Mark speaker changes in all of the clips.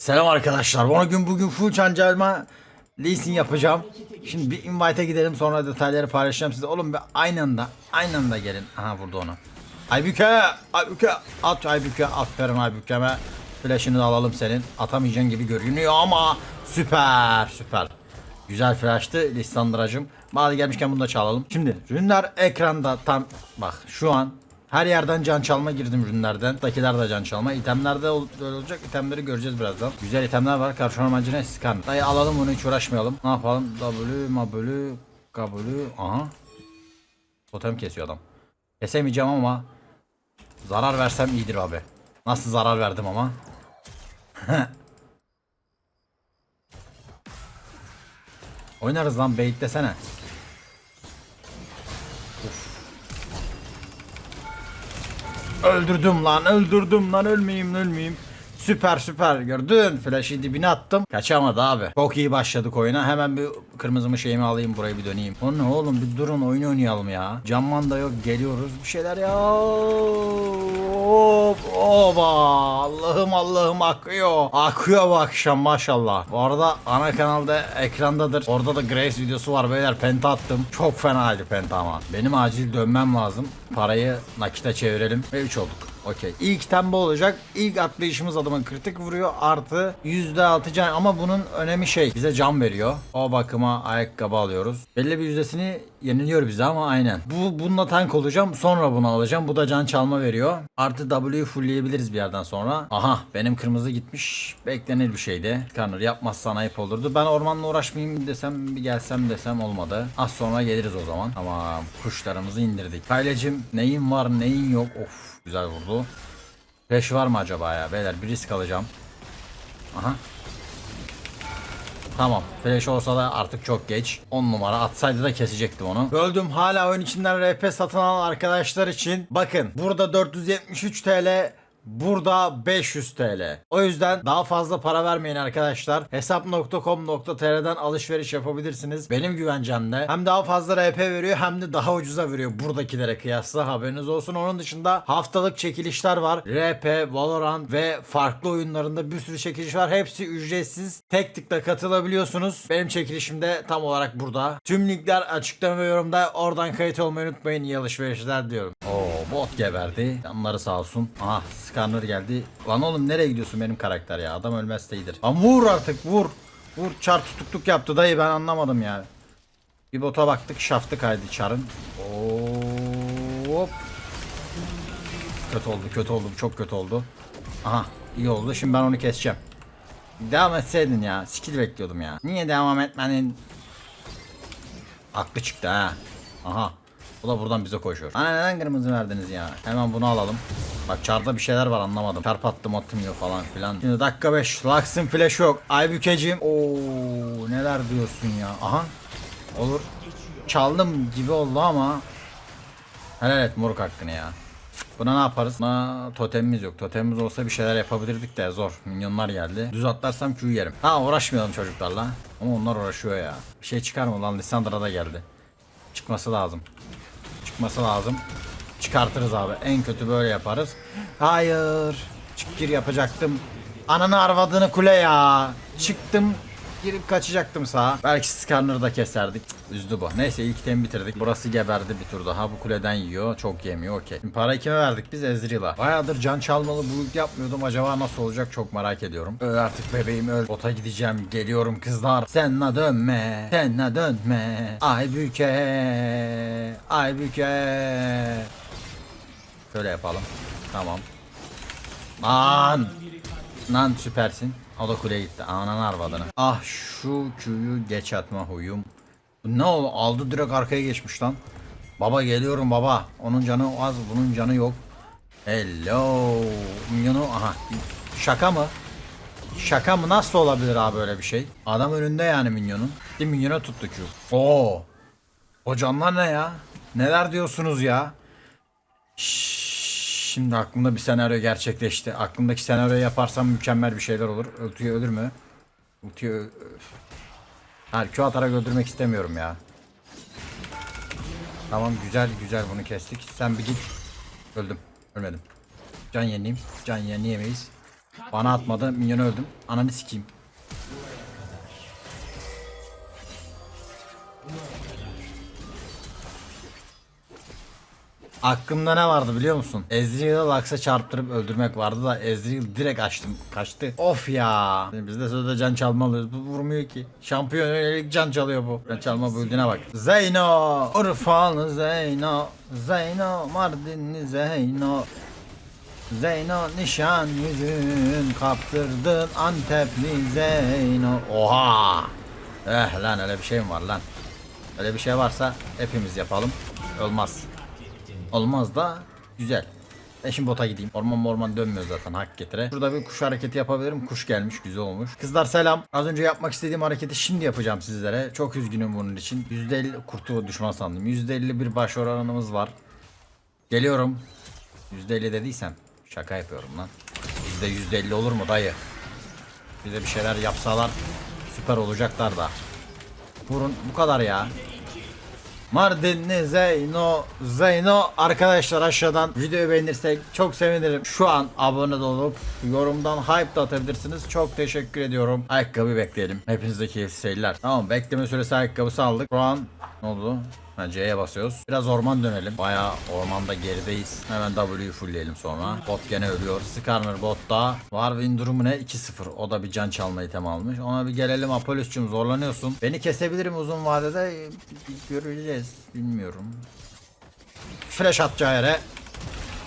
Speaker 1: Selam arkadaşlar. Bugün bugün full çancalma leasing yapacağım. Şimdi bir invite'e gidelim sonra detayları paylaşacağım size. Oğlum bir aynı anda aynı anda gelin. Aha vurdu onu. Aybüke, Aybüke, at Aybüke, aferin Aybüke'me. Flash'ını da alalım senin. Atamayacaksın gibi görünüyor ama süper, süper. Güzel flash'tı Lissandra'cım. Bari gelmişken bunu da çalalım. Şimdi ürünler ekranda tam bak şu an her yerden can çalma girdim ürünlerden. Dakiler de can çalma. İtemlerde ol- olacak. İtemleri göreceğiz birazdan. Güzel itemler var. Karşı ormancı ne? Dayı alalım bunu hiç uğraşmayalım. Ne yapalım? W, mabülü, kabulü. Aha. Totem kesiyor adam. Kesemeyeceğim ama zarar versem iyidir abi. Nasıl zarar verdim ama? Oynarız lan bait desene. Öldürdüm lan öldürdüm lan ölmeyeyim ölmeyeyim. Süper süper gördün. Flash'ı dibine attım. Kaçamadı abi. Çok iyi başladık oyuna. Hemen bir kırmızımı şeyimi alayım buraya bir döneyim. O ne oğlum bir durun oyun oynayalım ya. Camman da yok geliyoruz bir şeyler ya. Hop oba Allah'ım Allah'ım akıyor. Akıyor bu akşam maşallah. Bu arada ana kanalda ekrandadır. Orada da Grace videosu var beyler penta attım. Çok fenaydı penta ama. Benim acil dönmem lazım. Parayı nakite çevirelim. Ve 3 olduk. Okey. İlk tempo olacak. İlk atlayışımız adamın kritik vuruyor. Artı %6 can. Ama bunun önemi şey. Bize can veriyor. O bakıma ayakkabı alıyoruz. Belli bir yüzdesini yeniliyor bize ama aynen. Bu bununla tank olacağım. Sonra bunu alacağım. Bu da can çalma veriyor. Artı W'yu fullleyebiliriz bir yerden sonra. Aha benim kırmızı gitmiş. Beklenir bir şeydi. Scanner yapmazsan ayıp olurdu. Ben ormanla uğraşmayayım desem bir gelsem desem olmadı. Az sonra geliriz o zaman. Ama kuşlarımızı indirdik. Kaylecim neyin var neyin yok. Of güzel vurdu. Flash var mı acaba ya? Beyler bir risk alacağım. Aha. Tamam. Flash olsa da artık çok geç. 10 numara atsaydı da kesecektim onu. Böldüm hala oyun içinden RP satın alan arkadaşlar için. Bakın burada 473 TL Burada 500 TL. O yüzden daha fazla para vermeyin arkadaşlar. Hesap.com.tr'den alışveriş yapabilirsiniz. Benim güvencemde hem daha fazla RP veriyor hem de daha ucuza veriyor buradakilere kıyasla haberiniz olsun. Onun dışında haftalık çekilişler var. RP, Valorant ve farklı oyunlarında bir sürü çekiliş var. Hepsi ücretsiz. Tek tıkla katılabiliyorsunuz. Benim çekilişim de tam olarak burada. Tüm linkler açıklama ve yorumda. Oradan kayıt olmayı unutmayın. İyi alışverişler diyorum. Oo bot geberdi. Canları sağ olsun. Aha scanner geldi. Lan oğlum nereye gidiyorsun benim karakter ya? Adam ölmezse iyidir. Lan vur artık vur. Vur çar tutukluk yaptı dayı ben anlamadım yani. Bir bota baktık şaftı kaydı çarın. Hop. Kötü oldu kötü oldu çok kötü oldu. Aha iyi oldu şimdi ben onu keseceğim. Devam etseydin ya. Skill bekliyordum ya. Niye devam etmenin? Aklı çıktı ha. Aha. Bu da buradan bize koşuyor. Ana neden kırmızı verdiniz ya? Hemen bunu alalım. Bak çarda bir şeyler var anlamadım. Çarp attım atmıyor falan filan. Şimdi dakika 5. Lux'ın flash yok. Aybükeciğim. Oo neler diyorsun ya. Aha. Olur. Çaldım gibi oldu ama. Helal et moruk hakkını ya. Buna ne yaparız? Buna totemimiz yok. Totemimiz olsa bir şeyler yapabilirdik de zor. Minyonlar geldi. Düz atlarsam Q yerim. Ha uğraşmayalım çocuklarla. Ama onlar uğraşıyor ya. Bir şey çıkar mı lan? Lissandra da geldi. Çıkması lazım. Çıkması lazım. Çıkartırız abi. En kötü böyle yaparız. Hayır. Çık gir yapacaktım. Ananı arvadını kule ya. Çıktım. Girip kaçacaktım sağa. Belki scanner'ı da keserdik. Üzdü bu. Neyse ilk temi bitirdik. Burası geberdi bir tur daha. Bu kuleden yiyor. Çok yemiyor. Okey. Parayı kime verdik biz? Ezreal'a. Bayağıdır can çalmalı build yapmıyordum. Acaba nasıl olacak çok merak ediyorum. Öl artık bebeğim öl. Bota gideceğim. Geliyorum kızlar. Senna dönme. Senna dönme. Aybüke. Aybüke. Şöyle yapalım. Tamam. Lan. Lan süpersin. O da kuleye gitti. Ananı arvadını. Ah şu Q'yu geç atma huyum. Ne oldu? Aldı direkt arkaya geçmiş lan. Baba geliyorum baba. Onun canı az, bunun canı yok. Hello. Minyonu aha. Şaka mı? Şaka mı? Nasıl olabilir abi böyle bir şey? Adam önünde yani minyonun. Bir minyona tuttu Q. Oo. O canlar ne ya? Neler diyorsunuz ya? Şimdi aklımda bir senaryo gerçekleşti. Aklımdaki senaryoyu yaparsam mükemmel bir şeyler olur. Ultiye ölür mü? Öf. Hayır Q atarak öldürmek istemiyorum ya. Tamam güzel güzel bunu kestik. Sen bir git. Öldüm. Ölmedim. Can yeniyim. Can yeniyemeyiz. Bana atmadı. Minyon öldüm. Ananı sikeyim. Aklımda ne vardı biliyor musun? Ezreal'ı Lux'a çarptırıp öldürmek vardı da Ezreal direkt açtım kaçtı. Of ya. Biz de sözde can çalmalıyız. Bu vurmuyor ki. Şampiyon yönelik can çalıyor bu. Can çalma build'ine bak. Zeyno. Urfalı Zeyno. Zeyno. Mardinli Zeyno. Zeyno nişan yüzün kaptırdın Antepli Zeyno. Oha. Eh lan öyle bir şey mi var lan? Öyle bir şey varsa hepimiz yapalım. Olmaz. Olmaz da güzel. Ben şimdi bota gideyim. Orman orman dönmüyor zaten hak getire. Şurada bir kuş hareketi yapabilirim. Kuş gelmiş güzel olmuş. Kızlar selam. Az önce yapmak istediğim hareketi şimdi yapacağım sizlere. Çok üzgünüm bunun için. %50 kurtu düşman sandım. %50 bir baş oranımız var. Geliyorum. %50 dediysem şaka yapıyorum lan. Bizde %50 olur mu dayı? Bir de bir şeyler yapsalar süper olacaklar da. Vurun bu kadar ya. Mardinli Zeyno Zeyno arkadaşlar aşağıdan videoyu beğenirsek çok sevinirim. Şu an abone olup yorumdan hype da atabilirsiniz. Çok teşekkür ediyorum. Ayakkabı bekleyelim. Hepinize keyifli seyirler. Tamam bekleme süresi ayakkabısı aldık. Şu an ne oldu? C'ye basıyoruz. Biraz orman dönelim. Bayağı ormanda gerideyiz. Hemen W'yu fullleyelim sonra. Bot gene ölüyor. Skarner botta. Warwin durumu ne? 2-0. O da bir can çalma item almış. Ona bir gelelim Apolis'cum zorlanıyorsun. Beni kesebilirim uzun vadede. Göreceğiz. Bilmiyorum. Flash atacağı yere.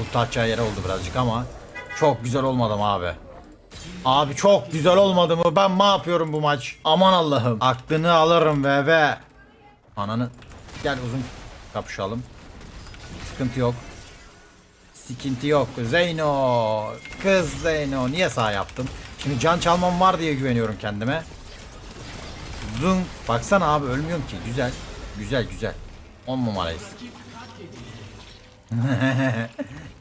Speaker 1: Ulti atacağı yere oldu birazcık ama. Çok güzel olmadı mı abi? Abi çok güzel olmadı mı? Ben ne yapıyorum bu maç? Aman Allah'ım. Aklını alırım ve ve. Ananı. Gel uzun kapışalım. Sıkıntı yok. Sıkıntı yok. Zeyno. Kız Zeyno. Niye sağ yaptım? Şimdi can çalmam var diye güveniyorum kendime. Zung. Baksana abi ölmüyorum ki. Güzel. Güzel güzel. 10 numarayız.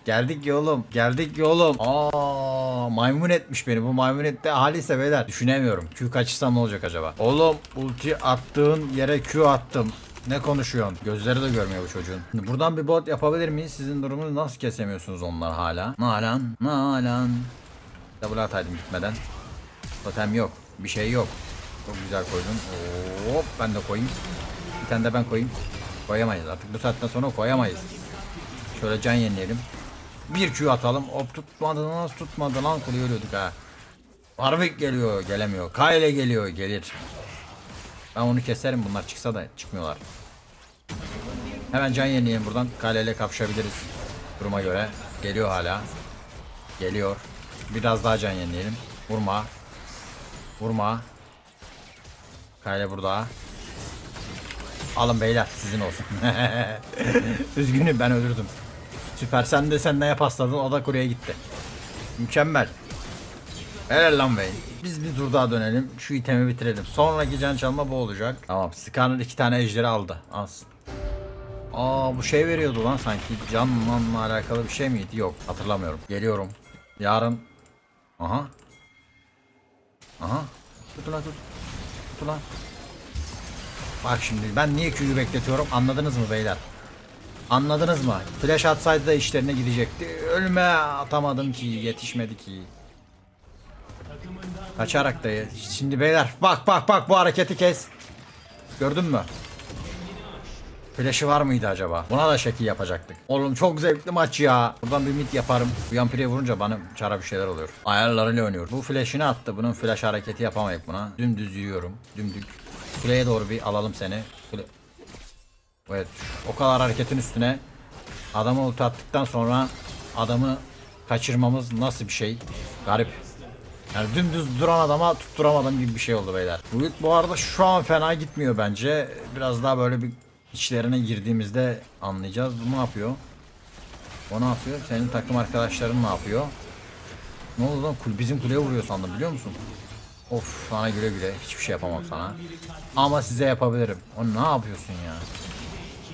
Speaker 1: Geldik yolum. Geldik yolum. Aa, maymun etmiş beni. Bu maymun etti halise beyler. Düşünemiyorum. Q kaçırsam ne olacak acaba? Oğlum ulti attığın yere Q attım. Ne konuşuyorsun? Gözleri de görmüyor bu çocuğun. Buradan bir bot yapabilir miyiz? Sizin durumunuz nasıl kesemiyorsunuz onlar hala? Nalan, nalan. Double ataydım gitmeden. Totem yok. Bir şey yok. Çok güzel koydun. Hop ben de koyayım. Bir tane de ben koyayım. Koyamayız artık. Bu saatten sonra koyamayız. Şöyle can yenileyelim. Bir Q atalım. Hop tutmadı nasıl tutmadı lan kulu ölüyorduk ha. Warwick geliyor gelemiyor. Kyle geliyor gelir. Ben onu keserim bunlar çıksa da çıkmıyorlar. Hemen can yenileyelim buradan. Kyle ile kapışabiliriz. Duruma göre. Geliyor hala. Geliyor. Biraz daha can yenileyelim. Vurma. Vurma. Kyle burada. Alın beyler sizin olsun. Üzgünüm ben öldürdüm. Süper sen de sen neye pasladın o da kureye gitti. Mükemmel. Helal lan bey. Biz bir tur daha dönelim. Şu itemi bitirelim. Sonraki can çalma bu olacak. Tamam. Skarner iki tane ejderi aldı. Az. Aa bu şey veriyordu lan sanki. Canla alakalı bir şey miydi? Yok. Hatırlamıyorum. Geliyorum. Yarın. Aha. Aha. Tut ulan tut. Tut ulan. Bak şimdi ben niye Q'yu bekletiyorum anladınız mı beyler? Anladınız mı? Flash atsaydı da işlerine gidecekti. Ölme atamadım ki yetişmedi ki. Kaçarak da Şimdi beyler bak bak bak bu hareketi kes. Gördün mü? Flash'ı var mıydı acaba? Buna da şekil yapacaktık. Oğlum çok zevkli maç ya. Buradan bir mid yaparım. Bu yampiriye vurunca bana çara bir şeyler oluyor. Ayarlarıyla oynuyor. Bu flash'ını attı. Bunun flash hareketi yapamayıp buna. Dümdüz yürüyorum. Dümdük. Kuleye doğru bir alalım seni. Kule... Evet. O kadar hareketin üstüne adamı ulti attıktan sonra adamı kaçırmamız nasıl bir şey? Garip. Yani dümdüz duran adama tutturamadım gibi bir şey oldu beyler. Bu ilk bu arada şu an fena gitmiyor bence. Biraz daha böyle bir içlerine girdiğimizde anlayacağız. Bu ne yapıyor? O ne yapıyor? Senin takım arkadaşların ne yapıyor? Ne oldu lan? Kul bizim kuleye vuruyor sandım biliyor musun? Of sana güle güle. Hiçbir şey yapamam sana. Ama size yapabilirim. O ne yapıyorsun ya?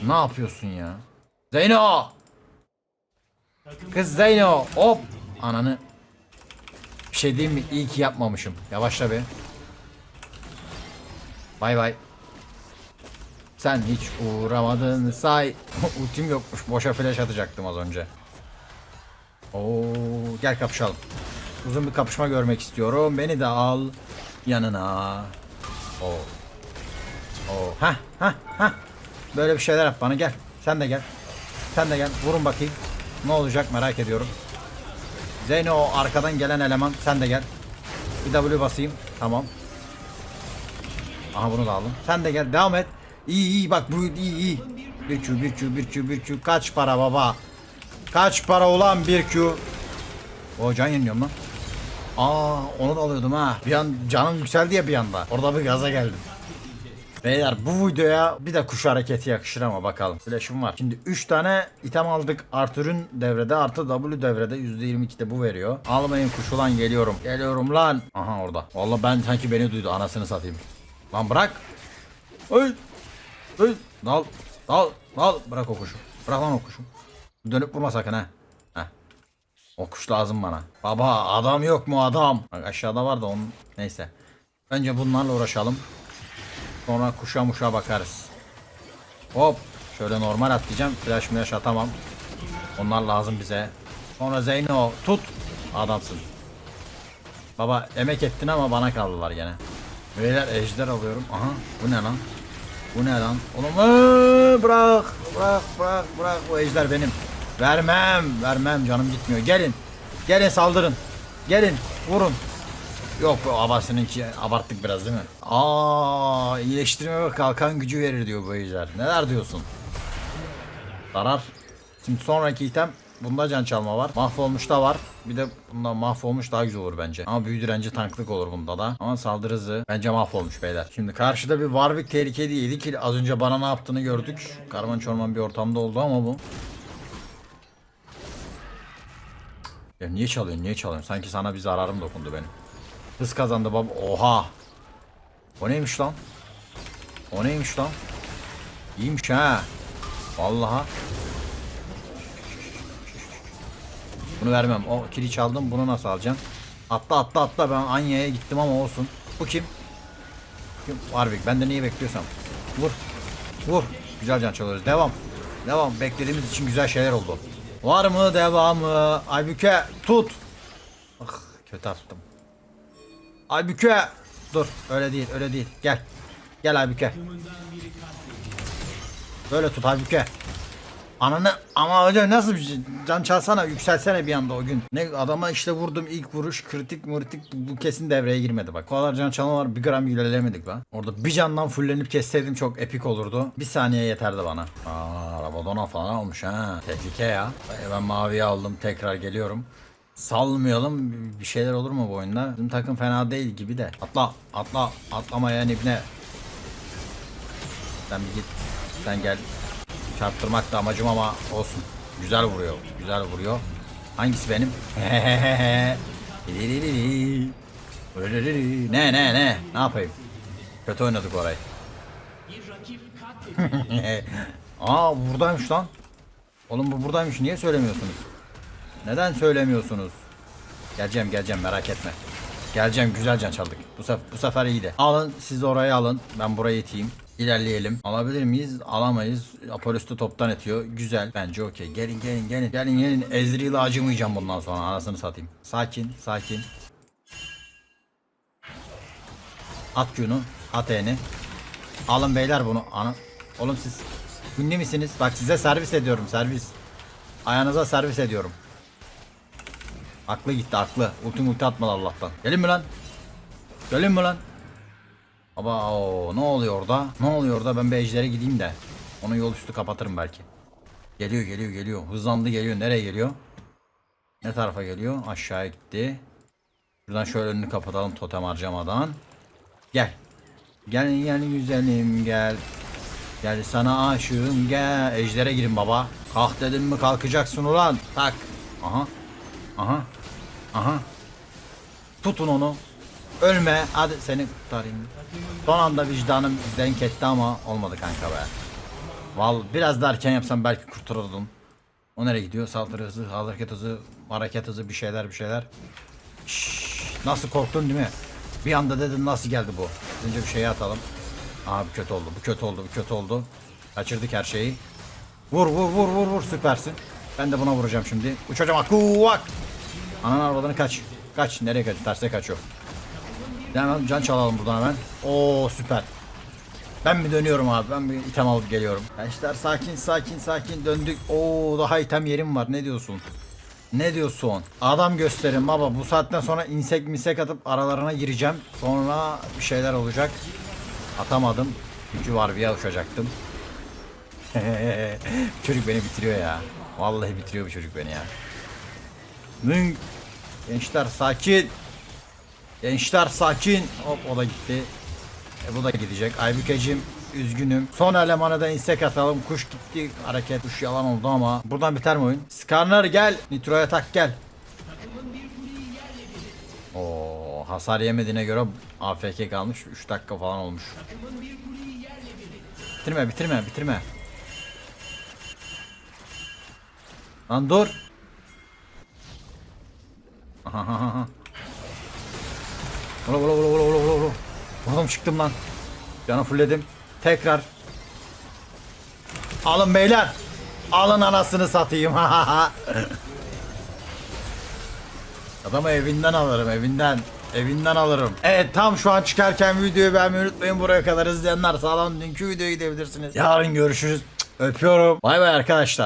Speaker 1: Ne yapıyorsun ya? Zeyno! Kız Zeyno! Hop! Ananı. Bir şey diyeyim mi? İyi ki yapmamışım. Yavaşla be. Bay bay. Sen hiç uğramadın say. Ultim yokmuş. Boşa flash atacaktım az önce. Oo, gel kapışalım. Uzun bir kapışma görmek istiyorum. Beni de al yanına. Oo. Oo. Hah hah hah. Böyle bir şeyler yap bana gel. Sen de gel. Sen de gel. Vurun bakayım. Ne olacak merak ediyorum. Zeyno o arkadan gelen eleman sen de gel. Bir W basayım. Tamam. Aha bunu da aldım. Sen de gel devam et. İyi iyi bak bu iyi iyi. Bir Q bir Q bir Q bir Q kaç para baba? Kaç para ulan bir Q? O can yeniliyorum lan. Aa onu da alıyordum ha. Bir an canım yükseldi ya bir anda. Orada bir gaza geldim. Beyler bu videoya bir de kuş hareketi yakışır ama bakalım. Flash'ım var. Şimdi 3 tane item aldık. Arthur'un devrede artı W devrede %22 de bu veriyor. Almayın kuş ulan geliyorum. Geliyorum lan. Aha orada. Vallahi ben sanki beni duydu anasını satayım. Lan bırak. Öl. Öl. Dal. Dal. Dal. Bırak o kuşu. Bırak lan o kuşu. Dönüp vurma sakın ha. O kuş lazım bana. Baba adam yok mu adam? Bak aşağıda var da onun. Neyse. Önce bunlarla uğraşalım. Sonra kuşa muşa bakarız. Hop. Şöyle normal atlayacağım. Flash flash atamam. Onlar lazım bize. Sonra Zeyno tut. Adamsın. Baba emek ettin ama bana kaldılar gene. Beyler ejder alıyorum. Aha bu ne lan? Bu ne lan? Oğlum ee, bırak bırak bırak bırak bu ejder benim. Vermem vermem canım gitmiyor. Gelin. Gelin saldırın. Gelin vurun. Yok bu abasınınki abarttık biraz değil mi? Aa iyileştirme ve kalkan gücü verir diyor bu ejder. Neler diyorsun? Zarar. Şimdi sonraki item bunda can çalma var. Mahvolmuş da var. Bir de bunda mahvolmuş daha güzel olur bence. Ama büyü direnci tanklık olur bunda da. Ama saldırı hızı bence mahvolmuş beyler. Şimdi karşıda bir Warwick tehlikeliydi ki az önce bana ne yaptığını gördük. Karman çorman bir ortamda oldu ama bu. Ya niye çalıyorsun niye çalıyorsun? Sanki sana bir zararım dokundu benim. Hız kazandı baba. Oha. O neymiş lan? O neymiş lan? İyiymiş ha. Vallahi. Bunu vermem. O kili çaldım. Bunu nasıl alacağım? Atla atla atla. Ben Anya'ya gittim ama olsun. Bu kim? Kim? Warwick. Ben de neyi bekliyorsam. Vur. Vur. Güzel can çalıyoruz. Devam. Devam. Beklediğimiz için güzel şeyler oldu. Var mı devamı? Aybüke tut. Ah kötü attım. Aybüke. Dur öyle değil öyle değil. Gel. Gel Aybüke. Böyle tut Aybüke. Ananı ama hocam nasıl bir? Can çalsana yükselsene bir anda o gün. Ne adama işte vurdum ilk vuruş kritik muritik bu kesin devreye girmedi bak. O kadar can çalma bir gram ilerlemedik lan. Orada bir candan fullenip kesseydim çok epik olurdu. Bir saniye yeterdi bana. Aa Rabadona falan olmuş ha. Tehlike ya. Ben maviyi aldım tekrar geliyorum. Salmayalım bir şeyler olur mu bu oyunda? Bizim takım fena değil gibi de. Atla atla atlamayan ibne. Sen bir git. Sen gel. Çarptırmak da amacım ama olsun. Güzel vuruyor. Güzel vuruyor. Hangisi benim? ne ne ne? Ne yapayım? Kötü oynadık orayı. Aa buradaymış lan. Oğlum bu buradaymış. Niye söylemiyorsunuz? Neden söylemiyorsunuz? Geleceğim geleceğim merak etme. Geleceğim güzel can çaldık. Bu, sef bu sefer iyiydi. Alın siz orayı alın. Ben burayı iteyim. İlerleyelim. Alabilir miyiz? Alamayız. Apolis'te toptan etiyor. Güzel. Bence okey. Gelin gelin gelin. Gelin gelin. Ezreal'ı acımayacağım bundan sonra. Anasını satayım. Sakin sakin. At Q'nu. At E'ni. Alın beyler bunu. Ana. Oğlum siz ünlü misiniz? Bak size servis ediyorum servis. Ayağınıza servis ediyorum. Aklı gitti aklı. Ulti multi atmadı Allah'tan. Gelin mi lan? Gelin mi lan? Aba o ne oluyor orada? Ne oluyor orada? Ben bir ejdere gideyim de. Onun yol üstü kapatırım belki. Geliyor geliyor geliyor. Hızlandı geliyor. Nereye geliyor? Ne tarafa geliyor? Aşağıya gitti. Şuradan şöyle önünü kapatalım totem harcamadan. Gel. Gel gel güzelim gel. Gel sana aşığım gel. Ejdere girin baba. Kalk dedim mi kalkacaksın ulan. Tak. Aha. Aha. Aha. Tutun onu. Ölme. Hadi seni kurtarayım. Son anda vicdanım denk etti ama olmadı kanka be. Val biraz da erken yapsam belki kurtarırdım. O nereye gidiyor? Saldırı hızı, hareket hızı, hareket hızı bir şeyler bir şeyler. Şşş, nasıl korktun değil mi? Bir anda dedin nasıl geldi bu? Önce bir şeye atalım. Aa bu kötü oldu, bu kötü oldu, bu kötü oldu. Kaçırdık her şeyi. Vur vur vur vur vur süpersin. Ben de buna vuracağım şimdi. Uçacağım akuvak. Anan arabadan kaç. Kaç nereye kaç terse kaçıyor. Hemen can çalalım buradan hemen. Oo süper. Ben mi dönüyorum abi? Ben bir item alıp geliyorum. Gençler sakin sakin sakin döndük. Oo daha item yerim var. Ne diyorsun? Ne diyorsun? Adam gösterin baba. Bu saatten sonra insek misek atıp aralarına gireceğim. Sonra bir şeyler olacak. Atamadım. Çünkü var bir uçacaktım. çocuk beni bitiriyor ya. Vallahi bitiriyor bu çocuk beni ya. Mün. Gençler sakin. Gençler sakin. Hop o da gitti. E, bu da gidecek. Aybükeciğim üzgünüm. Son elemana da insek atalım. Kuş gitti. Hareket kuş yalan oldu ama. Buradan biter mi oyun? Skarner gel. Nitro'ya tak gel. Oo, hasar yemediğine göre AFK kalmış. 3 dakika falan olmuş. Bitirme bitirme bitirme. Lan dur. Aha, aha, aha. Vura vura vura vura vura vura. Vurdum çıktım lan. Canı fullledim. Tekrar. Alın beyler. Alın anasını satayım. Adamı evinden alırım evinden. Evinden alırım. Evet tam şu an çıkarken videoyu beğenmeyi unutmayın. Buraya kadar izleyenler sağlam dünkü videoyu gidebilirsiniz. Yarın görüşürüz. Öpüyorum. Bay bay arkadaşlar.